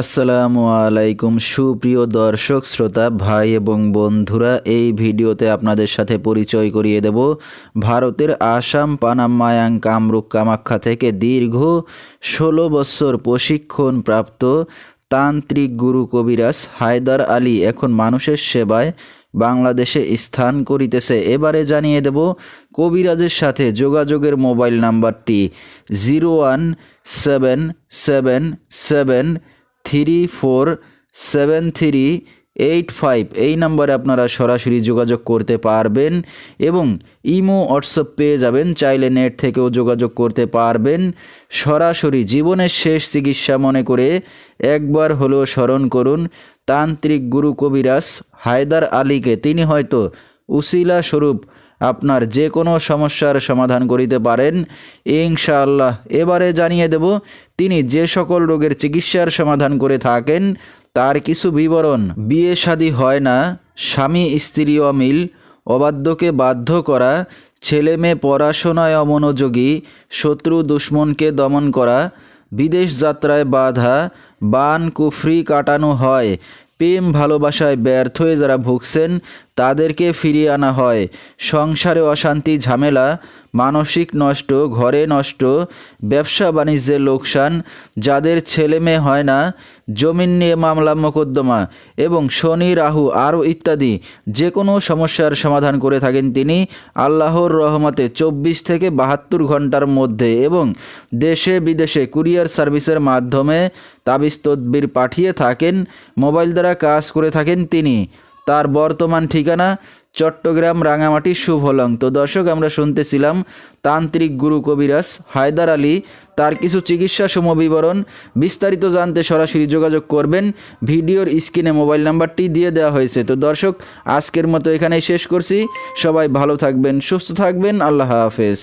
আসসালামু আলাইকুম, সুপ্রিয় দর্শক, শ্রোতা, ভাই এবং বন্ধুরা, এই ভিডিওতে আপনাদের সাথে পরিচয় করিয়ে দেব ভারতের আসাম, পানাম মায়াং কামরূপ, কামাখ্যা থেকে দীর্ঘ ষোলো বছর প্রশিক্ষণ প্রাপ্ত তান্ত্রিক গুরু কবিরাজ হায়দার আলী এখন মানুষের সেবায় বাংলাদেশে স্থান করিতেছে। এবারে জানিয়ে দেব কবিরাজের সাথে যোগাযোগের মোবাইল নাম্বারটি zero one seven seven seven three four seven three eight five এই নাম্বারে আপনারা সরাসরি যোগাযোগ করতে পারবেন এবং ইমো হোয়াটসঅ্যাপ পেয়ে যাবেন। চাইলে নেট থেকেও যোগাযোগ করতে পারবেন। সরাসরি জীবনের শেষ চিকিৎসা মনে করে একবার হলেও স্মরণ করুন, তান্ত্রিক গুরু কবিরাজ হায়দার আলীকে। তিনি হয়তো উসিলা স্বরূপ আপনার যে কোনো সমস্যার সমাধান করিতে পারেন। ইনশাআল্লাহ। এবারে জানিয়ে দেব, তিনি যে সকল রোগের চিকিৎসার সমাধান করে থাকেন, তার কিছু বিবরণ। বিয়ে শাদী হয় না, স্বামী স্ত্রী অমিল, অবাধ্যকে বাধ্য করা, ছেলে মেয়ে পড়াশোনায় অমনোযোগী, শত্রু দুশ্মনকে দমন করা, বিদেশ যাত্রায় বাধা, বান কুফরি কাটানো হয়, প্রেম ভালোবাসায় ব্যর্থ হয়ে যারা ভুগছেন তাদেরকে ফিরিয়ে আনা হয়। সংসারে অশান্তি, ঝামেলা, মানসিক নষ্ট, ঘরে নষ্ট, ব্যবসা বাণিজ্যের লোকসান, যাদের ছেলে মেয়ে হয় না, জমিন নিয়ে মামলা, মোকদ্দমা এবং শনি, রাহু, আরও ইত্যাদি। যে কোনো সমস্যার সমাধান করে থাকেন তিনি আল্লাহর রহমতে চব্বিশ থেকে বাহাত্তর ঘণ্টার মধ্যে এবং দেশে বিদেশে কুরিয়ার সার্ভিসের মাধ্যমে তাবিজ, তদবির পাঠিয়ে থাকেন, মোবাইল দ্বারা কাজ করে থাকেন তিনি। তার বর্তমান ঠিকানা চট্টগ্রাম রাঙামাটি শুভলং। তো দর্শক, আমরা শুনতেছিলাম তান্ত্রিক গুরু কবিরাজ হায়দার আলী, তার কিছু চিকিৎসা সমবিবরণ। বিস্তারিত জানতে সরাসরি যোগাযোগ করবেন। ভিডিওর স্ক্রিনে মোবাইল নাম্বারটি দিয়ে দেওয়া হয়েছে। তো দর্শক, আজকের মতো এখানেই শেষ করছি। সবাই ভালো থাকবেন, সুস্থ থাকবেন। আল্লাহ হাফেজ।